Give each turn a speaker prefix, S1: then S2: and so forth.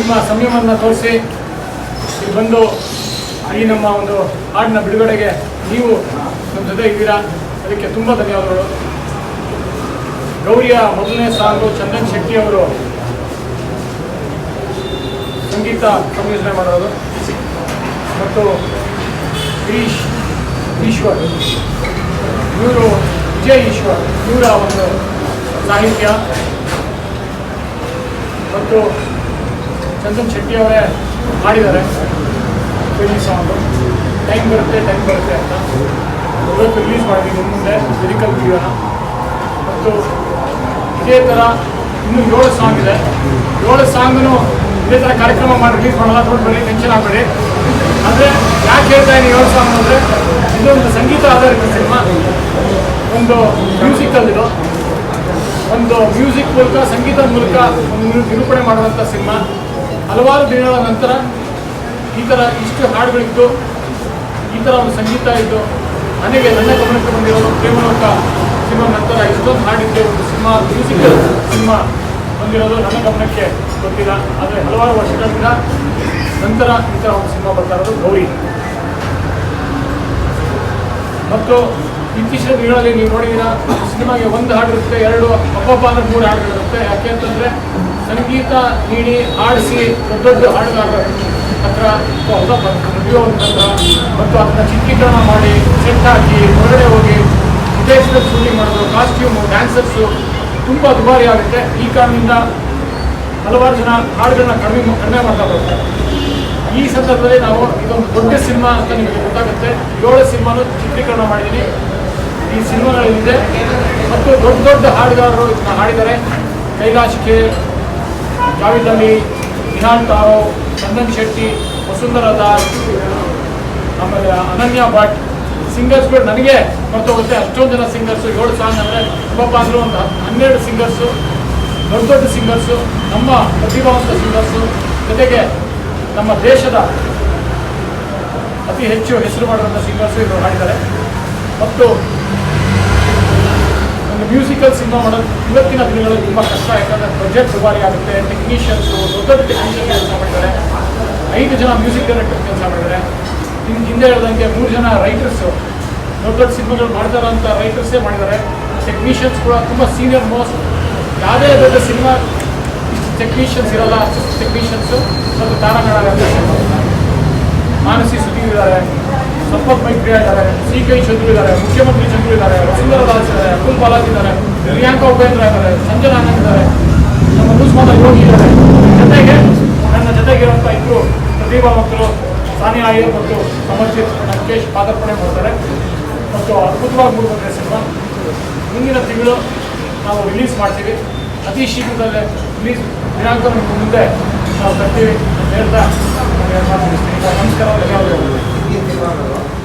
S1: ನಿಮ್ಮ ಸಂಯಮವನ್ನು ತೋರಿಸಿ ಇಲ್ಲಿ ಬಂದು ಈ ನಮ್ಮ ಒಂದು ಹಾಡಿನ ಬಿಡುಗಡೆಗೆ ನೀವು ನಮ್ಮ ಜೊತೆ ಇದ್ದೀರಾ? ಅದಕ್ಕೆ ತುಂಬ ಧನ್ಯವಾದಗಳು. ಗೌರಿಯ ಮೊದಲನೇ ಸಾಂಗು ಚಂದನ್ ಶೆಟ್ಟಿ ಅವರು ಸಂಗೀತ ಸಂಯೋಜನೆ ಮಾಡಿರೋದು. ಮತ್ತು ಗಿರೀಶ್ ಈಶ್ವರ್, ಇವರು ವಿಜಯ್ ಈಶ್ವರ್, ಇವರ ಒಂದು ಸಾಹಿತ್ಯ. ಮತ್ತು ಚಂದನ್ ಶೆಟ್ಟಿ ಅವರೇ ಹಾಡಿದ್ದಾರೆ ಫಿಲ್ಮ್ ಸಾಂಗು ಟೈಮ್ ಬರುತ್ತೆ ಟೈಮ್ ಬರುತ್ತೆ ಅಂತ. ಇವತ್ತು ರಿಲೀಸ್ ಮಾಡಿದ್ದೀವಿ ಮುಂದೆ ಮೆಡಿಕಲ್ ಜೀವನ ಮತ್ತು ಇದೇ ಥರ ಇನ್ನೂ ಏಳು ಸಾಂಗ್ ಇದೆ. ಏಳು ಸಾಂಗ್ನು ಇದೇ ಥರ ಕಾರ್ಯಕ್ರಮ ಮಾಡಿ ರಿಲೀಸ್ ಮಾಡಲ್ಲ ತೊಗೊಂಡ್ಬಿಡಿ ಟೆನ್ಷನ್ ಆಗಬೇಡಿ. ಆದರೆ ಯಾಕೆ ಹೇಳ್ತಾ ಇದ್ದೀನಿ ಏಳು ಸಾಂಗ್ ಅಂದರೆ, ಇದೊಂದು ಸಂಗೀತ ಆಧಾರಿತ ಸಿನಿಮಾ ಒಂದು ಮ್ಯೂಸಿಕಲ್ ಇದು ಒಂದು ಮ್ಯೂಸಿಕ್ ಮೂಲಕ, ಸಂಗೀತದ ಮೂಲಕ ಒಂದು ನಿರು- ನಿರೂಪಣೆ ಮಾಡುವಂಥ ಸಿನಿಮಾ ಹಲವಾರು ದಿನಗಳ ನಂತರ ಈ ಥರ ಇಷ್ಟು ಹಾಡುಗಳಿತ್ತು ಈ ಥರ ಒಂದು ಸಂಗೀತ ಇತ್ತು ನನಗೆ ನನ್ನ ಗಮನಕ್ಕೆ ಬಂದಿರೋದು ಪ್ರೇಮಲೋಕ ಸಿನಿಮಾ ನಂತರ ಇಷ್ಟೊಂದು ಹಾಡಿದ್ದೆ ಒಂದು ಸಿನಿಮಾ, ಮ್ಯೂಸಿಕಲ್ ಸಿನಿಮಾ ಬಂದಿರೋದು ನನ್ನ ಗಮನಕ್ಕೆ ಗೊತ್ತಿಲ್ಲ ಆದರೆ ಹಲವಾರು ವರ್ಷಗಳಿಂದ ನಂತರ ಈ ಥರ ಒಂದು ಸಿನಿಮಾ ಬರ್ತಾ ಇರೋದು ಗೌರಿ. ಮತ್ತು ಇತ್ತೀಚಿನ ದಿನಗಳಲ್ಲಿ ನೀವು ನೋಡಿದ್ದೀರಾ, ಸಿನಿಮಾಗೆ ಒಂದು ಹಾಡು ಇರುತ್ತೆ ಎರಡು ಅಪ್ಪ ಅಂದ್ರೆ ಮೂರು ಹಾಡುಗಳಿರುತ್ತೆ. ಯಾಕೆ ಅಂತಂದರೆ ಸಂಗೀತ ನೀಡಿ ಆಡಿಸಿ ದೊಡ್ಡ ದೊಡ್ಡ ಹಾಡುಗಾರರ ಹತ್ರ ಹೊಸ ರಿವ್ಯೂ ಹತ್ರ ಮತ್ತು ಅದನ್ನ ಚಿತ್ರೀಕರಣ ಮಾಡಿ ಸೆಟ್ ಹಾಕಿ ಹೊರಗಡೆ ಹೋಗಿ ವಿದೇಶದಲ್ಲಿ ಶೂಟಿಂಗ್ ಮಾಡೋದು ಕಾಸ್ಟ್ಯೂಮು ಡ್ಯಾನ್ಸರ್ಸು ತುಂಬ ದುಬಾರಿ ಆಗುತ್ತೆ. ಈ ಕಾರಣದಿಂದ ಹಲವಾರು ಜನ ಹಾಡುಗಳನ್ನ ಕಡಿಮೆ ಕಡಿಮೆ ಮಾಡ್ತಾ ಬರ್ತಾರೆ. ಈ ಸಂದರ್ಭದಲ್ಲಿ ನಾವು ಇದೊಂದು ದೊಡ್ಡ ಸಿನಿಮಾ ಅಂತ ನಿಮಗೆ ಗೊತ್ತಾಗುತ್ತೆ. ಏಳು ಸಿನಿಮಾನು ಚಿತ್ರೀಕರಣ ಮಾಡಿದ್ದೀನಿ ಈ ಸಿನಿಮಾಗಳಿದೆ. ಮತ್ತು ದೊಡ್ಡ ದೊಡ್ಡ ಹಾಡುಗಾರರು ಇದನ್ನ ಹಾಡಿದ್ದಾರೆ. ಕೈಲಾಶ್ ಕೆ ಜಾವೇದ್ ಅಲಿ ನಿಹಾಲ್ ತಾರೋ ಚಂದನ್ ಶೆಟ್ಟಿ, ವಸುಂಧರಾ ದಾಸ್, ಆಮೇಲೆ ಅನನ್ಯ ಭಟ್ ಸಿಂಗರ್ಸ್ಗಳು ನನಗೆ ಗೊತ್ತಾಗುತ್ತೆ. ಅಷ್ಟೊಂದು ಜನ ಸಿಂಗರ್ಸು ಏಳು ಸಾಂಗ್ ಅಂದರೆ ತುಂಬ ಅಂದರೂ ಒಂದು ಹನ್ನೆರಡು ಸಿಂಗರ್ಸು ದೊಡ್ಡ ದೊಡ್ಡ ಸಿಂಗರ್ಸು ನಮ್ಮ ಪ್ರತಿಭಾವಂತ ಸಿಂಗರ್ಸು ಜೊತೆಗೆ ನಮ್ಮ ದೇಶದ ಅತಿ ಹೆಚ್ಚು ಹೆಸರು ಮಾಡುವಂಥ ಸಿಂಗರ್ಸು ಇವರು ಹಾಡಿದ್ದಾರೆ. ಮತ್ತು ಮ್ಯೂಸಿಕಲ್ ಸಿನಿಮಾ ಮಾಡೋದು ಇವತ್ತಿನ ದಿನಗಳಲ್ಲಿ ತುಂಬ ಕಷ್ಟ. ಯಾಕಂದರೆ ಬಜೆಟ್ ದುಬಾರಿ ಆಗುತ್ತೆ ಟೆಕ್ನಿಷಿಯನ್ಸು ದೊಡ್ಡ ದೊಡ್ಡ ಕೆಲಸ ಮಾಡಿದ್ದಾರೆ ಐದು ಜನ ಮ್ಯೂಸಿಕ್ ಡೈರೆಕ್ಟರ್ ಕೆಲಸ ಮಾಡಿದ್ದಾರೆ ಇನ್ನು ಹಿಂದೆ ಹೇಳ್ದಂಗೆ ಮೂರು ಜನ ರೈಟರ್ಸು ದೊಡ್ಡ ದೊಡ್ಡ ಸಿನಿಮಾಗಳು ಮಾಡ್ತಾರಂಥ ರೈಟರ್ಸೇ ಮಾಡಿದ್ದಾರೆ. ಟೆಕ್ನಿಷಿಯನ್ಸ್ ಕೂಡ ತುಂಬ ಸೀನಿಯರ್ ಮೋಸ್ಟ್ ಯಾವುದೇ ದೊಡ್ಡ ಸಿನಿಮಾ ಟೆಕ್ನಿಷಿಯನ್ಸ್ ಇರಲ್ಲ ಟೆಕ್ನಿಷಿಯನ್ಸು ಸ್ವಲ್ಪ ತಾರಾಗಣ ಮಾನಸಿ ಇದ್ದಾರೆ ಸಂಪತ್ ಮೈತ್ರಿ ಇದ್ದಾರೆ ಸಿ ಕೆ ಚಂದ್ರು ಇದ್ದಾರೆ, ಮುಖ್ಯಮಂತ್ರಿ ಚಂದ್ರು ಇದ್ದಾರೆ, ವಸುಂಧರ ದಾಸ್ ಇದ್ದಾರೆ ಅಬ್ದುಲ್ ಬಾಲಾಜಿ ಇದ್ದಾರೆ, ಪ್ರಿಯಾಂಕಾ ಉಪೇಂದ್ರ ಇದ್ದಾರೆ, ಸಂಜನಾ ಆನಂದ್ ಇದ್ದಾರೆ, ನಮ್ಮ ದುಸ್ಮಾದ ಯೋಗಿ ಇದ್ದಾರೆ. ಜೊತೆಗೆ ನನ್ನ ಜೊತೆಗಿರುವಂಥ ಇಬ್ಬರು ಮಕ್ಕಳು ಸಾನಿಯಾ ಅಯ್ಯರ್ ಮತ್ತು ಸಮರ್ಜಿತ್ ಲಂಕೇಶ್ ಪಾದಾರ್ಪಣೆ ಮಾಡ್ತಾರೆ. ಮತ್ತು ಅದ್ಭುತವಾಗಿ ಮೂಡಿಬಂದಿದೆ ಸಿನಿಮಾ. ಮುಂದಿನ ತಿಂಗಳು ನಾವು ರಿಲೀಸ್ ಮಾಡ್ತೀವಿ. ಅತಿ ಶೀಘ್ರದಲ್ಲೇ ರಿಲೀಸ್ ದಿನಾಂಕ ಮುಂದೆ ನಾವು ತರ್ತೀವಿ ಅಂತ ಹೇಳ್ತಾ. ನಮಸ್ಕಾರ Oh, I.